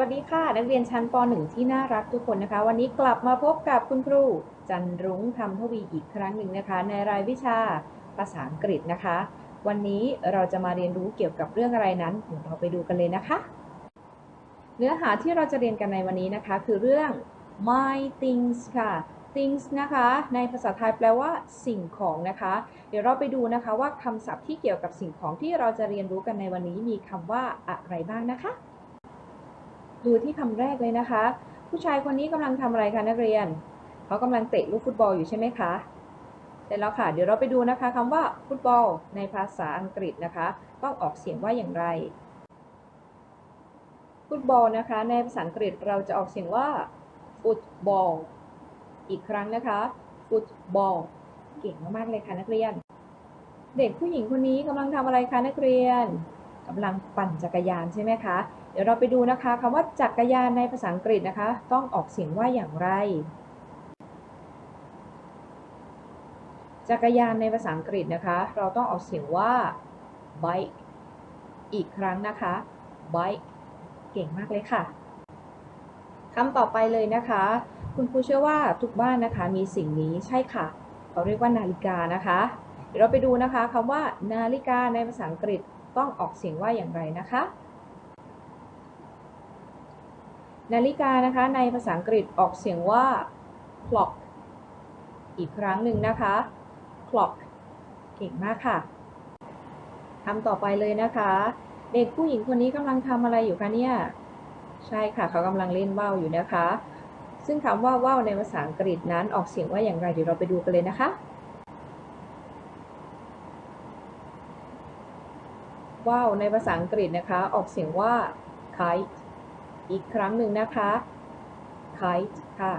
วัสดีค่ะ นักเรียนชั้นป .1 ที่น่ารักทุกคนนะคะ วันนี้กลับมาพบกับคุณครู จันรุ้งคำทวีอีกครั้งหนึ่งนะคะ ในรายวิชาภาษาอังกฤษนะคะ วันนี้เราจะมาเรียนรู้เกี่ยวกับเรื่องอะไรนั้นเดี๋ยวเราไปดูกันเลยนะคะ เนื้อหาที่เราจะเรียนกันในวันนี้นะคะ คือเรื่อง my things ค่ะ things นะคะ ในภาษาไทยแปลว่า สิ่งของนะคะ เดี๋ยวเราไปดูนะคะว่าคำศัพท์ที่เกี่ยวกับสิ่งของที่เราจะเรียนรู้กันในวันนี้มีคำว่าอะไรบ้างนะคะ ดูที่คำแรกเลยนะคะ ผู้ชายคนนี้กำลังทำอะไรคะนักเรียน เขากำลังเตะลูกฟุตบอลอยู่ใช่ไหมคะเสร็จแล้วค่ะ เดี๋ยวเราไปดูนะคะคำว่าฟุตบอลในภาษาอังกฤษนะคะ ต้องออกเสียงว่าอย่างไร ฟุตบอลนะคะ ในภาษาอังกฤษเราจะออกเสียงว่าฟุตบอลอีกครั้งนะคะฟุตบอลเก่งมากๆเลยค่ะนักเรียน เด็กผู้หญิงคนนี้กำลังทำอะไรคะนักเรียน กำลังปั่นจักรยานใช่ไหมคะ เดี๋ยวเราไปดูนะคะคำว่าจักรยานในภาษาอังกฤษนะคะ ต้องออกเสียงว่าอย่างไร จักรยานในภาษาอังกฤษนะคะ เราต้องออกเสียงว่า bike อีกครั้งนะคะ bike เก่งมากเลยค่ะคำต่อไปเลยนะคะ คุณครูเชื่อว่าทุกบ้านนะคะมีสิ่งนี้ใช่ค่ะ เขาเรียกว่านาฬิกานะคะ เดี๋ยวเราไปดูนะคะคำว่านาฬิกาในภาษาอังกฤษ ต้องออกเสียงว่าอย่างไรนะคะ นาฬิกานะคะในภาษาอังกฤษออกเสียงว่า clock อีกครั้งหนึ่งนะคะ clock เก่งมากค่ะคำต่อไปเลยนะคะ เด็กผู้หญิงคนนี้กำลังทำอะไรอยู่คะเนี่ย ใช่ค่ะ เขากำลังเล่นว่าวอยู่นะคะ ซึ่งคำว่าว่าวในภาษาอังกฤษนั้นออกเสียงว่าอย่างไรเดี๋ยวเราไปดูกันเลยนะคะ ว่าวในภาษาอังกฤษนะคะ ออกเสียงว่า kite อีกครั้งหนึ่งนะคะ kite ค่ะ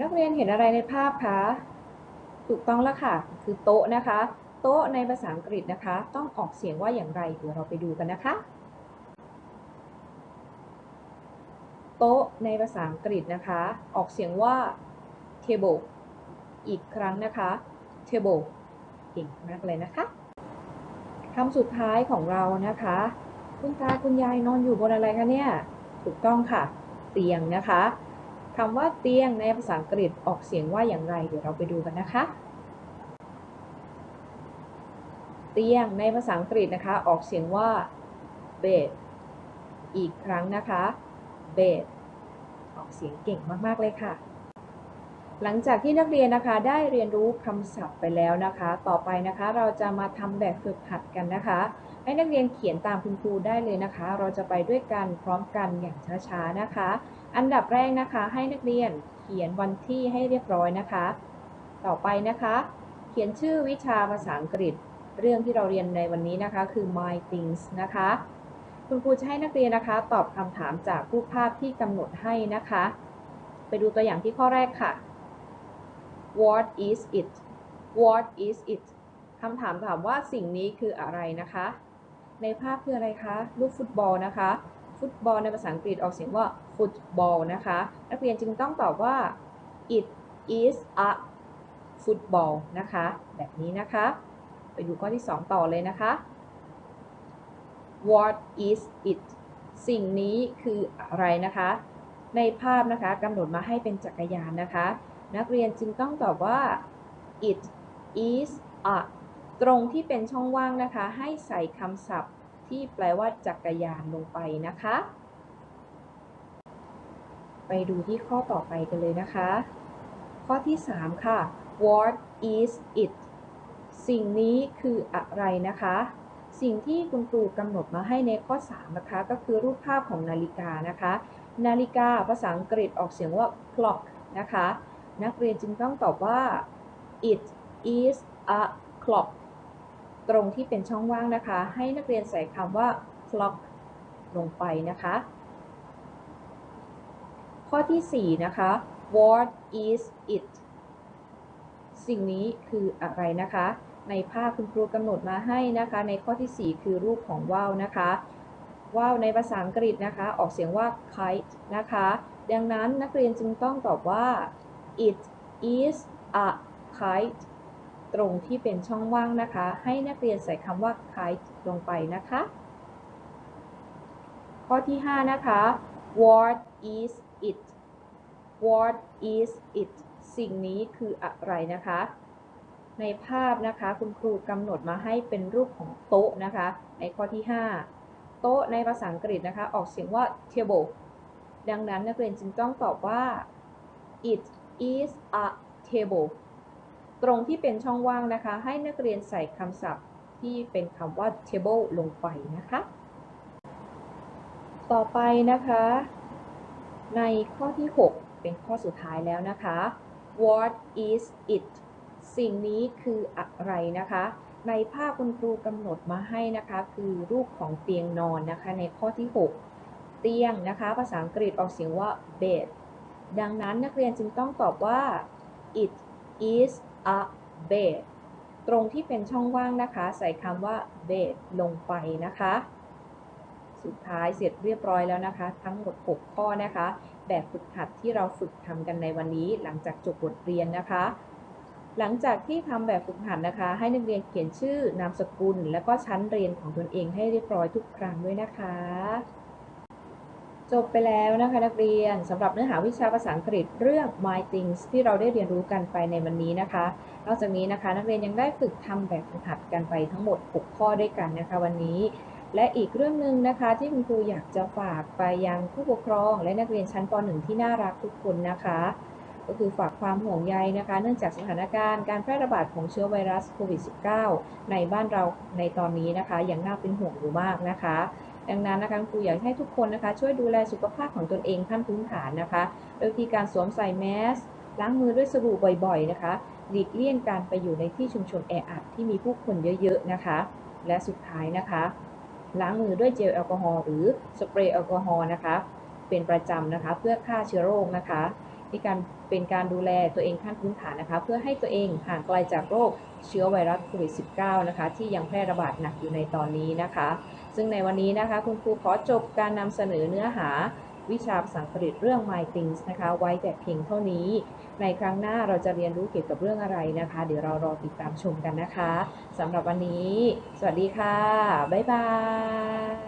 นักเรียนเห็นอะไรในภาพคะ ถูกต้องแล้วค่ะ คือโต๊ะนะคะ โต๊ะในภาษาอังกฤษนะคะ ต้องออกเสียงว่าอย่างไร เดี๋ยวเราไปดูกันนะคะ โต๊ะในภาษาอังกฤษนะคะ ออกเสียงว่า table อีกครั้งนะคะ table เก่งมากเลยนะคะ คำสุดท้ายของเรานะคะ คุณตาคุณยายนอนอยู่บนอะไรคะเนี่ย ถูกต้องค่ะ เตียงนะคะคำว่าเตียงในภาษาอังกฤษออกเสียงว่าอย่างไร เดี๋ยวเราไปดูกันนะคะ เตียงในภาษาอังกฤษนะคะ ออกเสียงว่า bed อีกครั้งนะคะ bed ออกเสียงเก่งมาก ๆ เลยค่ะ หลังจากที่นักเรียนนะคะได้เรียนรู้คำศัพท์ไปแล้วนะคะ ต่อไปนะคะเราจะมาทำแบบฝึกหัดกันนะคะ ให้นักเรียนเขียนตามคุณครูได้เลยนะคะ เราจะไปด้วยกันพร้อมกันอย่างช้าๆนะคะ อันดับแรกนะคะ ให้นักเรียนเขียนวันที่ให้เรียบร้อยนะคะ ต่อไปนะคะ เขียนชื่อวิชาภาษาอังกฤษ เรื่องที่เราเรียนในวันนี้นะคะ คือ my things นะคะ คุณครูจะให้นักเรียนนะคะ ตอบคำถามจากรูปภาพที่กำหนดให้นะคะ ไปดูตัวอย่างที่ข้อแรกค่ะ What is it What is it คำถามถามว่าสิ่งนี้คืออะไรนะคะ ในภาพคืออะไรคะลูกฟุตบอลนะคะ ฟุตบอลในภาษาอังกฤษออกเสียงว่า football นะคะ นักเรียนจึงต้องตอบว่า it is a football นะคะ แบบนี้นะคะ ไปดูข้อที่ 2 ต่อเลยนะคะ What is it สิ่งนี้คืออะไรนะคะ ในภาพนะคะกำหนดมาให้เป็นจักรยานนะคะ นักเรียนจึงต้องตอบว่า it is a ตรงที่เป็นช่องว่างนะคะ ให้ใส่คำศัพท์ที่แปลว่าจักรยานลงไปนะคะ ไปดูที่ข้อต่อไปกันเลยนะคะ ข้อที่ 3 ค่ะ what is it สิ่งนี้คืออะไรนะคะ สิ่งที่คุณครูกำหนดมาให้ในข้อ 3 นะคะ ก็คือรูปภาพของนาฬิกานะคะ นาฬิกาภาษาอังกฤษออกเสียงว่า clock นะคะ นักเรียนจึงต้องตอบว่า it is a clock ตรงที่เป็นช่องว่างนะคะ ให้นักเรียนใส่คำว่า clock ลงไปนะคะ ข้อที่ 4 นะคะ what is it สิ่งนี้คืออะไรนะคะ ในภาพคุณครูกำหนดมาให้นะคะ ในข้อที่ 4 คือรูปของว่าวนะคะว่าวในภาษาอังกฤษนะคะ ออกเสียงว่า kite นะคะ ดังนั้นนักเรียนจึงต้องตอบว่า it is a kite ตรงที่เป็นช่องว่างนะคะ ให้นักเรียนใส่คำว่า kite ลงไปนะคะ ข้อที่ 5 นะคะ what is it what is it สิ่งนี้คืออะไรนะคะ ในภาพนะคะคุณครูกำหนดมาให้เป็นรูปของโต๊ะนะคะ ในข้อที่ 5 โต๊ะในภาษาอังกฤษนะคะ ออกเสียงว่า table ดังนั้นนักเรียนจึงต้องตอบว่า it is a table ตรงที่เป็นช่องว่างนะคะ ให้นักเรียนใส่คำศัพท์ที่เป็นคำว่า table ลงไปนะคะ ต่อไปนะคะ ในข้อที่ 6 เป็นข้อสุดท้ายแล้วนะคะ what is it สิ่งนี้คืออะไรนะคะ ในภาพคุณครูกำหนดมาให้นะคะ คือรูปของเตียงนอนนะคะ ในข้อที่ 6 เตียงนะคะ ภาษาอังกฤษออกเสียงว่า bed ดังนั้นนักเรียนจึงต้องตอบว่า it is a bed ตรงที่เป็นช่องว่างนะคะ ใส่คำว่า bed ลงไปนะคะ สุดท้ายเสร็จเรียบร้อยแล้วนะคะ ทั้งหมด 6 ข้อนะคะ แบบฝึกหัดที่เราฝึกทำกันในวันนี้ หลังจากจบบทเรียนนะคะ หลังจากที่ทำแบบฝึกหัดนะคะ ให้นักเรียนเขียนชื่อนามสกุล และก็ชั้นเรียนของตนเองให้เรียบร้อยทุกครั้งด้วยนะคะ จบไปแล้วนะคะนักเรียนสำหรับเนื้อหาวิชาภาษาอังกฤษเรื่อง My Things ที่เราได้เรียนรู้กันไปในวันนี้นะคะ นอกจากนี้นะคะ นักเรียนยังได้ฝึกทำแบบฝึกหัดกันไปทั้งหมด 6 ข้อด้วยกันนะคะวันนี้ และอีกเรื่องหนึ่งนะคะที่คุณครูอยากจะฝากไปยังผู้ปกครอง และนักเรียนชั้นป .1 ที่น่ารักทุกคนนะคะ ก็คือฝากความห่วงใยนะคะ เนื่องจากสถานการณ์การแพร่ระบาดของเชื้อไวรัสโควิด -19 ในบ้านเราในตอนนี้นะคะยังน่าเป็นห่วงอยู่มากนะคะ ดังนั้นนะคะครูอยากให้ทุกคนนะคะ ช่วยดูแลสุขภาพของตนเองขั้นพื้นฐานนะคะ โดยวิธีการสวมใส่แมสล้างมือด้วยสบู่บ่อยๆนะคะ หลีกเลี่ยงการไปอยู่ในที่ชุมชนแออัดที่มีผู้คนเยอะๆนะคะ และสุดท้ายนะคะ ล้างมือด้วยเจลแอลกอฮอล์หรือสเปรย์แอลกอฮอล์นะคะ เป็นประจำนะคะเพื่อฆ่าเชื้อโรคนะคะในการเป็นการดูแลตัวเองขั้นพื้นฐานนะคะ เพื่อให้ตัวเองห่างไกลจากโรคเชื้อไวรัสโควิด -19 นะคะ ที่ยังแพร่ระบาดหนักอยู่ในตอนนี้นะคะ ซึ่งในวันนี้นะคะคุณครูขอจบการนำเสนอเนื้อหาวิชาภาษาอังกฤษเรื่อง My Things นะคะไว้แต่เพียงเท่านี้ ในครั้งหน้าเราจะเรียนรู้เกี่ยวกับเรื่องอะไรนะคะ เดี๋ยวเรารอติดตามชมกันนะคะสำหรับวันนี้ สวัสดีค่ะ บ๊ายบาย